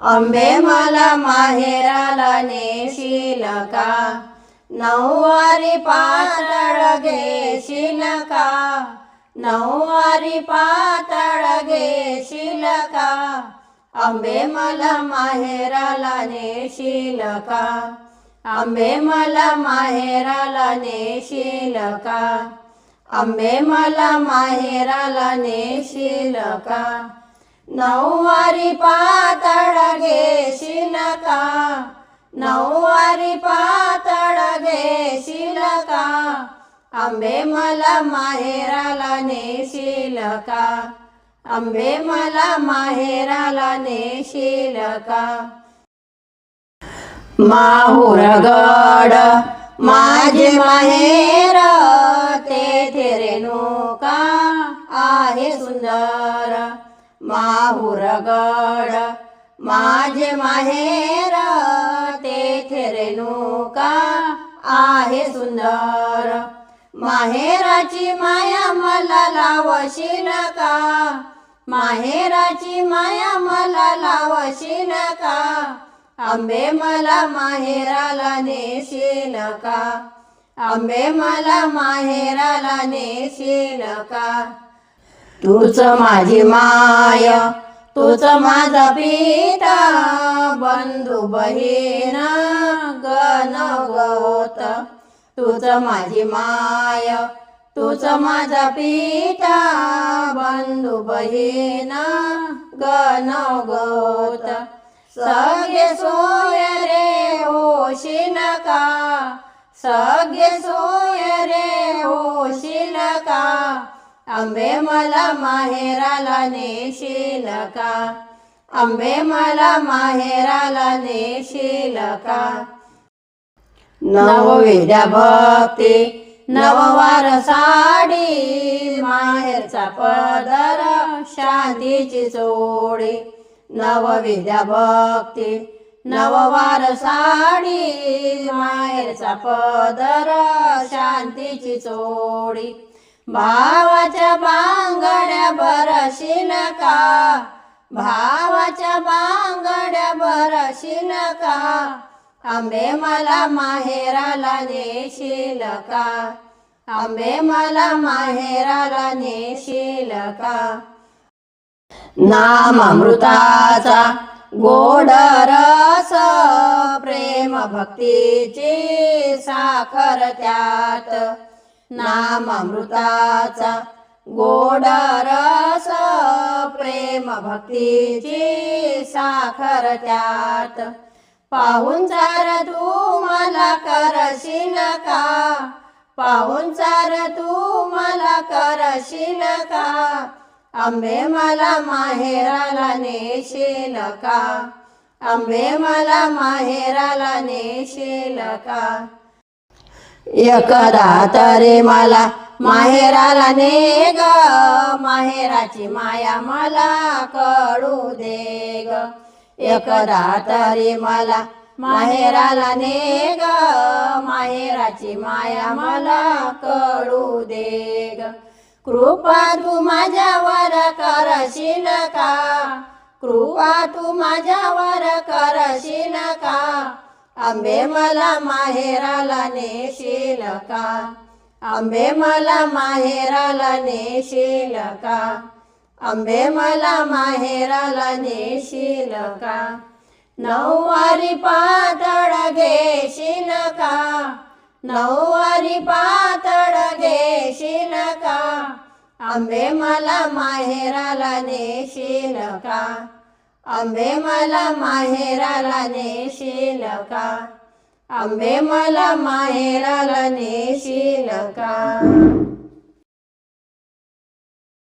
आंबे मला माहेराला नेशील का? नऊवारी पातळ घेशील का? नऊवारी पातळ घेशील का? आंबे मला माहेराला नेशील का? आंबे मला माहेराला नेशील का? आंबे मला माहेराला नेशील का? नऊवारी पातळ घेशील का? नऊवारी पातळ घेशील का? आंबे मला माहेराला नेशील का? आंबे मला माहेराला नेशील का? माहुरगड माझे माहेर तेथे रेणुका आहे सुंदर. माहुरगड माझे माहेर तेथे रेणुका आहे सुंदर. माहेराची माया मला लावशील का? माहेराची माया मला लावशील का? आंबे मला माहेराला नेशील का? आंबे मला माहेराला नेशील का? तूच माझी माय तूच माझा पिता बंधू बहीण गण गोत तूच माझी माय तूच माझा पिता बंधू बहीण गण गोत सगळे सोय रे होशील का? सगळे सोय रे होशील का? आंबे मला माहेराला नेशील का? आंबे मला माहेराला नेशील का? नवविद्या भक्ती नववार साडी माहेरचा पदर शांतीची चोडी नवविद्या भक्ती नववार साडी माहेरचा पदर शांतीची चोडी भावाच्या बांगड्या बरशील का? भावाच्या बांगड्या बरशील का? आंबे मला माहेराला नेशील का? आंबे मला माहेराला नेशील का? नामामृताचा गोड रस प्रेम भक्तीची साखर त्यात. नाम अमृताचा गोड रस प्रेम भक्तीची साखर त्यात. पाहून चार तू मला करशील का? पाहून चार तू मला करशील का? आंबे मला माहेराला नेशील का? आंबे मला माहेराला नेशील का? एकदा तरी मला माहेराला ने ग माहेराची माया मला कळू दे ग एकदा तरी मला माहेराला ने ग माहेराची माया मला कळू दे ग कृपा तू माझ्यावर करशील का? कृपा तू माझ्यावर करशील का? आंबे मला माहेराला नेशील का? आंबे मला माहेराला नेशील का? आंबे मला माहेराला नेशील का? नऊवारी पातळ घेशील का? नऊवारी पातळ घेशील का? आंबे मला माहेराला नेशील का? आंबे मला माहेराला नेशील का? आंबे मला माहेराला नेशील का?